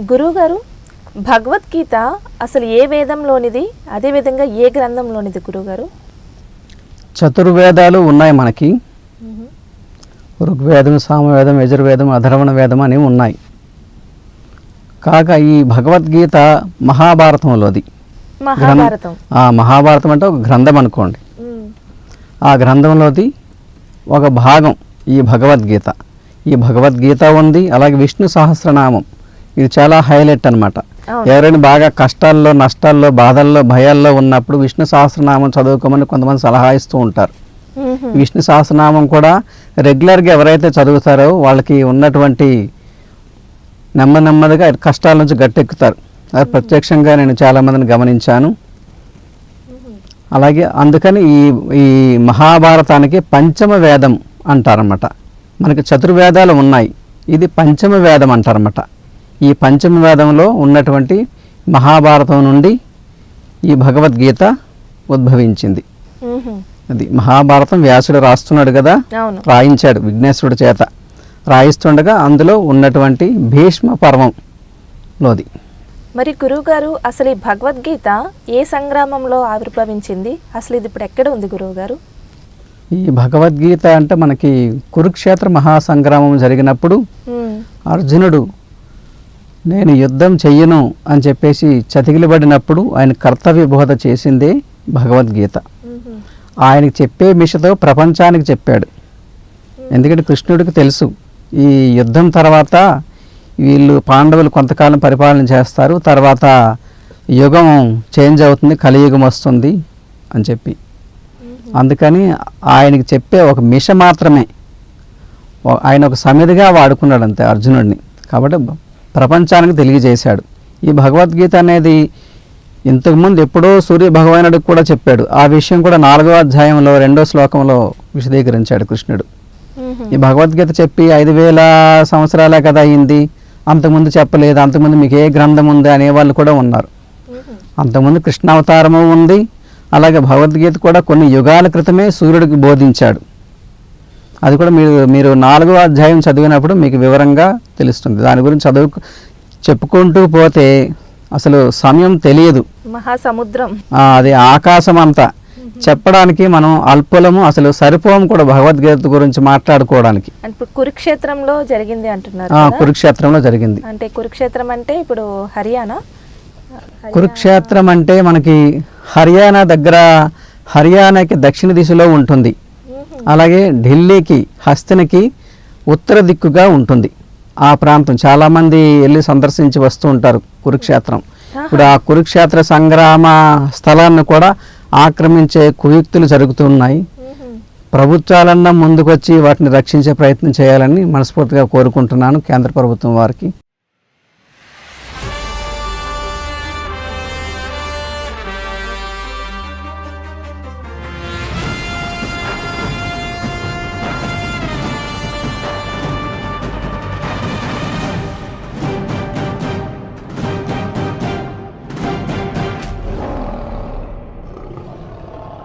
గురువుగారు భగవద్గీత అసలు ఏ వేదంలోనిది? అదేవిధంగా ఏ గ్రంథంలోనిది గురువుగారు? చతుర్వేదాలు ఉన్నాయి మనకి. ఋగ్వేదం సామవేదం యజుర్వేదం అధర్వణ వేదం అని ఉన్నాయి. కాగా ఈ భగవద్గీత మహాభారతంలోది. మహాభారతం. ఆ మహాభారతం అంటే ఒక గ్రంథం అనుకోండి. ఆ గ్రంథంలోది ఒక భాగం ఈ భగవద్గీత. ఈ భగవద్గీత ఉంది అలాగే విష్ణు సహస్రనామం. ఇది చాలా హైలైట్ అన్నమాట. అవును. ఎవరైనా బాగా కష్టాల్లో నష్టాల్లో బాధల్లో భయాల్లో ఉన్నప్పుడు విష్ణు సహస్రనామం చదువుకోమని కొంతమంది సలహా ఇస్తూ ఉంటారు. విష్ణు సహస్రనామం కూడా రెగ్యులర్గా ఎవరైతే చదువుతారో వాళ్ళకి ఉన్నటువంటి నెమ్మది నెమ్మదిగా కష్టాల నుంచి గట్టెక్కుతారు. అది ప్రత్యక్షంగా నేను చాలామందిని గమనించాను. అలాగే అందుకని ఈ ఈ మహాభారతానికి పంచమ వేదం అంటారన్నమాట. మనకి చతుర్వేదాలు ఉన్నాయి. ఇది పంచమ వేదం అంటారన్నమాట. ఈ పంచమ వేదంలో ఉన్నటువంటి మహాభారతం నుండి ఈ భగవద్గీత ఉద్భవించింది. అది మహాభారతం వ్యాసుడు రాస్తున్నాడు కదా? రాయించాడు విఘ్నేశ్వరుడి చేత. రాయిస్తుండగా అందులో ఉన్నటువంటి భీష్మ పర్వంలోది మరి గురువుగారు అసలు ఈ భగవద్గీత ఏ సంగ్రామంలో ఆవిర్భవించింది? అసలు ఇది ఇప్పుడు ఎక్కడ ఉంది గురువుగారు? ఈ భగవద్గీత అంటే మనకి కురుక్షేత్ర మహాసంగ్రామం జరిగినప్పుడు. అర్జునుడు నేను యుద్ధం చెయ్యను అని చెప్పేసి చతికిలబడినప్పుడు ఆయన కర్తవ్య బోధ చేసిందే భగవద్గీత. ఆయనకి చెప్పే మిషతో ప్రపంచానికి చెప్పాడు. ఎందుకంటే కృష్ణుడికి తెలుసు ఈ యుద్ధం తర్వాత వీళ్ళు పాండవులు కొంతకాలం పరిపాలన చేస్తారు తర్వాత యుగం చేంజ్ అవుతుంది కలియుగం వస్తుంది అని చెప్పి. అందుకని ఆయనకి చెప్పే ఒక మిష మాత్రమే. ఆయన ఒక సమిధిగా వాడుకున్నాడు అంతే అర్జునుడిని. కాబట్టి ప్రపంచానికి తెలియజేశాడు. ఈ భగవద్గీత అనేది ఇంతకుముందు ఎప్పుడో సూర్య భగవానుడికి కూడా చెప్పాడు. ఆ విషయం కూడా నాలుగో అధ్యాయంలో రెండో శ్లోకంలో విశదీకరించాడు కృష్ణుడు. ఈ భగవద్గీత చెప్పి ఐదు వేల సంవత్సరాలే కదా అయింది. అంతకుముందు చెప్పలేదు. అంతకుముందు మీకు ఏ గ్రంథం ఉంది అనేవాళ్ళు కూడా ఉన్నారు. అంతకుముందు కృష్ణావతారము ఉంది. అలాగే భగవద్గీత కూడా కొన్ని యుగాల క్రితమే సూర్యుడికి బోధించాడు. అది కూడా మీరు మీరు నాలుగో అధ్యాయం చదివినప్పుడు మీకు వివరంగా తెలుస్తుంది. దాని గురించి చదువు చెప్పుకుంటూ పోతే అసలు సమయం తెలియదు. మహాసముద్రం. ఆ, అది ఆకాశం అంతా చెప్పడానికి మనం అల్పులము అసలు సరిపోము కూడా భగవద్గీత గురించి మాట్లాడుకోవడానికి. కురుక్షేత్రంలో జరిగింది అంటున్నారు? కురుక్షేత్రంలో జరిగింది. అంటే కురుక్షేత్రం అంటే ఇప్పుడు హర్యానా? కురుక్షేత్రం అంటే మనకి హర్యానా దగ్గర హర్యానాకి దక్షిణ దిశలో ఉంటుంది. అలాగే ఢిల్లీకి హస్తినకి ఉత్తర దిక్కుగా ఉంటుంది. ఆ ప్రాంతం. చాలామంది వెళ్ళి సందర్శించి వస్తూ ఉంటారు కురుక్షేత్రం. ఇప్పుడు ఆ కురుక్షేత్ర సంగ్రామ స్థలాన్ని కూడా ఆక్రమించే కుయుక్తులు జరుగుతున్నాయి. ప్రభుత్వాలన్నా ముందుకొచ్చి వాటిని రక్షించే ప్రయత్నం చేయాలని మనస్ఫూర్తిగా కోరుకుంటున్నాను కేంద్ర ప్రభుత్వం వారికి.